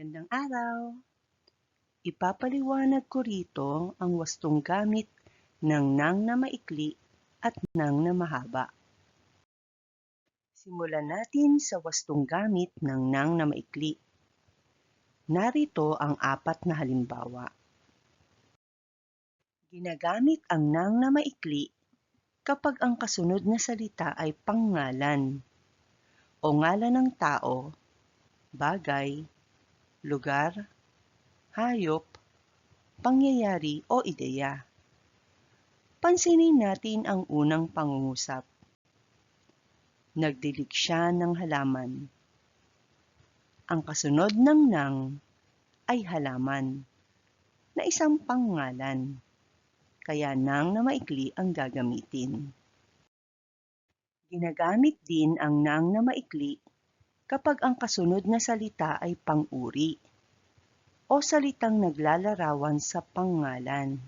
Magandang araw! Ipapaliwanag ko rito ang wastong gamit ng nang na maikli at nang na mahaba. Simulan natin sa wastong gamit ng nang na maikli. Narito ang apat na halimbawa. Ginagamit ang nang na maikli kapag ang kasunod na salita ay pangalan o ngalan ng tao, bagay, lugar, hayop, pangyayari o ideya. Pansinin natin ang unang pangungusap. Nagdilig siya ng halaman. Ang kasunod ng nang ay halaman na isang pangalan. Kaya nang na maikli ang gagamitin. Ginagamit din ang nang na maikli kapag ang kasunod na salita ay pang-uri o salitang naglalarawan sa pangalan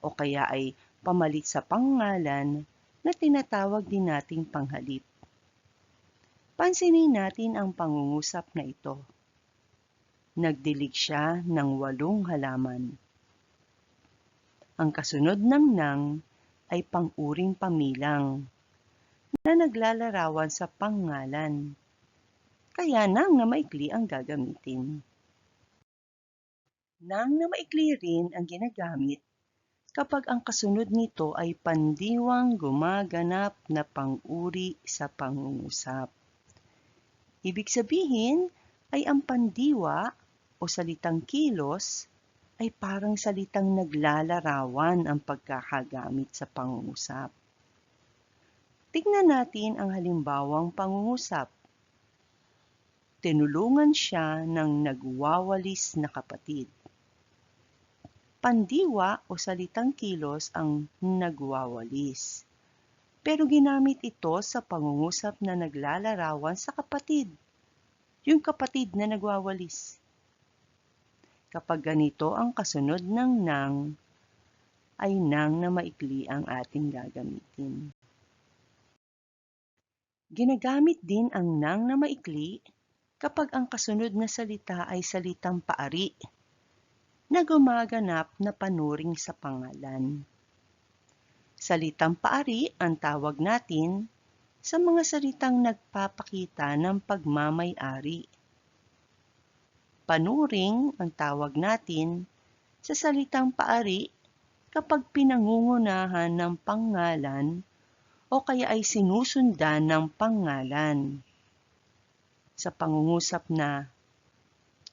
o kaya ay pamalit sa pangalan na tinatawag din nating panghalip. Pansinin natin ang pangungusap na ito. Nagdilig siya ng walong halaman. Ang kasunod ng nang ay pang-uring pamilang na naglalarawan sa pangalan. Kaya nang na maikli ang gagamitin. Nang na maikli rin ang ginagamit kapag ang kasunod nito ay pandiwang gumaganap na pang-uri sa pangungusap. Ibig sabihin ay ang pandiwa o salitang kilos ay parang salitang naglalarawan ang pagkakagamit sa pangungusap. Tingnan natin ang halimbawang pangungusap. Tinulungan siya ng nagwawalis na kapatid. Pandiwa o salitang kilos ang nagwawalis. Pero ginamit ito sa pangungusap na naglalarawan sa kapatid. Yung kapatid na nagwawalis. Kapag ganito ang kasunod ng nang, ay nang na maikli ang ating gagamitin. Ginagamit din ang nang na maikli kapag ang kasunod na salita ay salitang paari na gumaganap na panuring sa pangalan. Salitang paari ang tawag natin sa mga salitang nagpapakita ng pagmamay-ari. Panuring ang tawag natin sa salitang paari kapag pinangungunahan ng pangalan o kaya ay sinusundan ng pangalan. Sa pangungusap na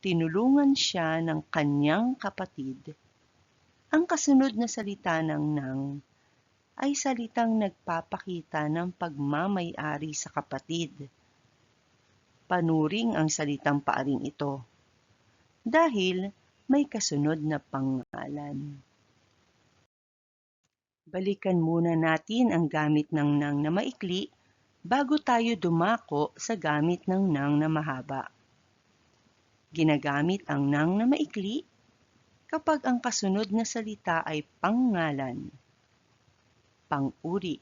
tinulungan siya ng kanyang kapatid, ang kasunod na salita ng nang ay salitang nagpapakita ng pagmamay-ari sa kapatid. Panuring ang salitang paaring ito dahil may kasunod na pangalan. Balikan muna natin ang gamit ng nang na maikli bago tayo dumako sa gamit ng nang na mahaba. Ginagamit ang nang na maikli kapag ang kasunod na salita ay pangalan, panguri,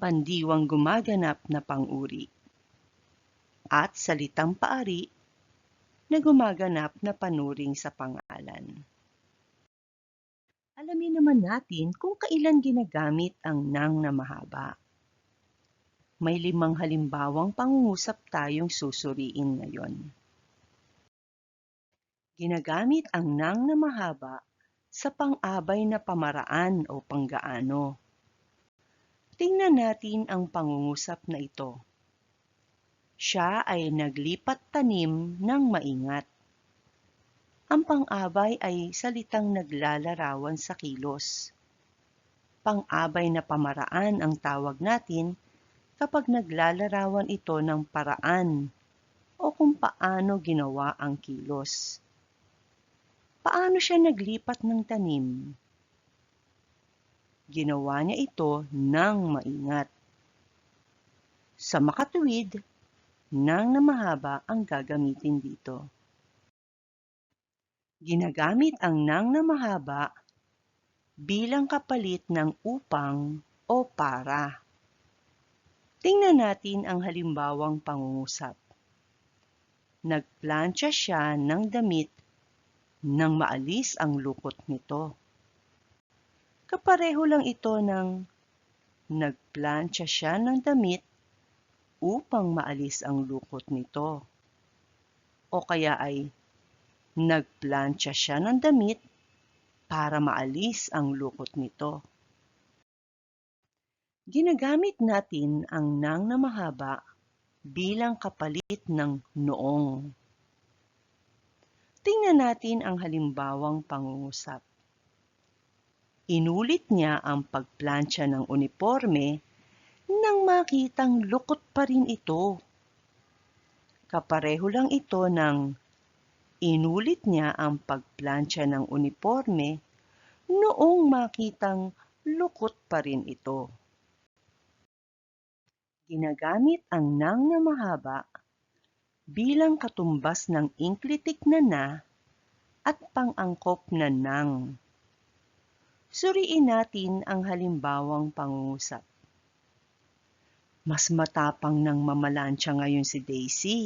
pandiwang gumaganap na panguri, at salitang paari na gumaganap na panuring sa pangalan. Alamin naman natin kung kailan ginagamit ang nang na mahaba. May limang halimbawang pangungusap tayong susuriin ngayon. Ginagamit ang nang na mahaba sa pang-abay na pamaraan o panggaano. Tingnan natin ang pangungusap na ito. Siya ay naglipat tanim ng maingat. Ang pang-abay ay salitang naglalarawan sa kilos. Pang-abay na pamaraan ang tawag natin kapag naglalarawan ito ng paraan o kung paano ginawa ang kilos. Paano siya naglipat ng tanim? Ginawa niya ito ng maingat. Sa makatuwid, nang na mahaba ang gagamitin dito. Ginagamit ang nang na mahaba bilang kapalit ng upang o para. Tingnan natin ang halimbawang pangungusap. Nagplantsa siya ng damit nang maalis ang lukot nito. Kapareho lang ito ng nagplantsa siya ng damit upang maalis ang lukot nito. O kaya ay nagplantsa siya ng damit para maalis ang lukot nito. Ginagamit natin ang nang na mahaba bilang kapalit ng noong. Tingnan natin ang halimbawang pangungusap. Inulit niya ang pagplantsa ng uniforme nang makitang lukot pa rin ito. Kapareho lang ito ng inulit niya ang pagplantsa ng uniforme noong makitang lukot pa rin ito. Ginagamit ang nang na mahaba bilang katumbas ng inklitik na na at pang-angkop na nang. Suriin natin ang halimbawang pangungusap. Mas matapang ng mamalansya ngayon si Daisy.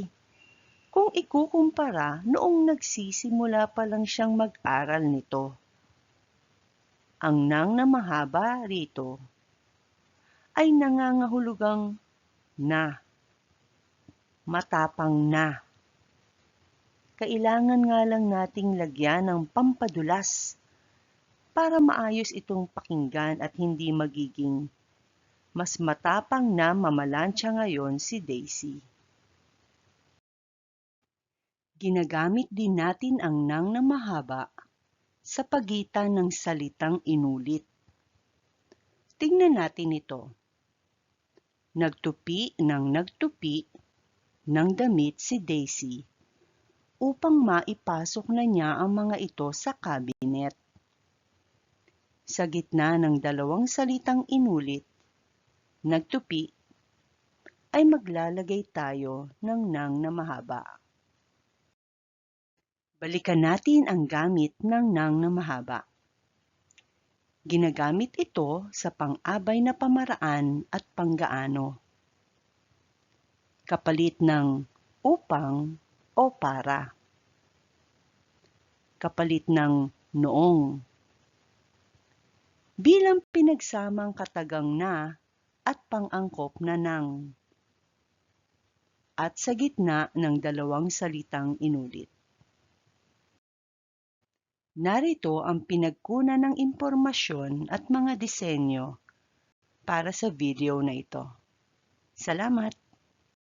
Kung ikukumpara noong nagsisimula pa lang siyang mag-aral nito. Ang nang na mahaba rito ay nangangahulugang na. Matapang na. Kailangan nga lang nating lagyan ng pampadulas para maayos itong pakinggan at hindi magiging mas matapang na mamalansya ngayon si Daisy. Ginagamit din natin ang nang na mahaba sa pagitan ng salitang inulit. Tingnan natin ito. Nagtupi ng nagtupi ng damit si Daisy upang maipasok na niya ang mga ito sa kabinet. Sa gitna ng dalawang salitang inulit, nagtupi, ay maglalagay tayo ng nang na mahaba. Balikan natin ang gamit ng nang na mahaba. Ginagamit ito sa pang-abay na pamaraan at panggaano. Kapalit ng upang o para. Kapalit ng noong. Bilang pinagsamang katagang na at pang-angkop na nang. At sa gitna ng dalawang salitang inulit. Narito ang pinagkunan ng impormasyon at mga disenyo para sa video na ito. Salamat!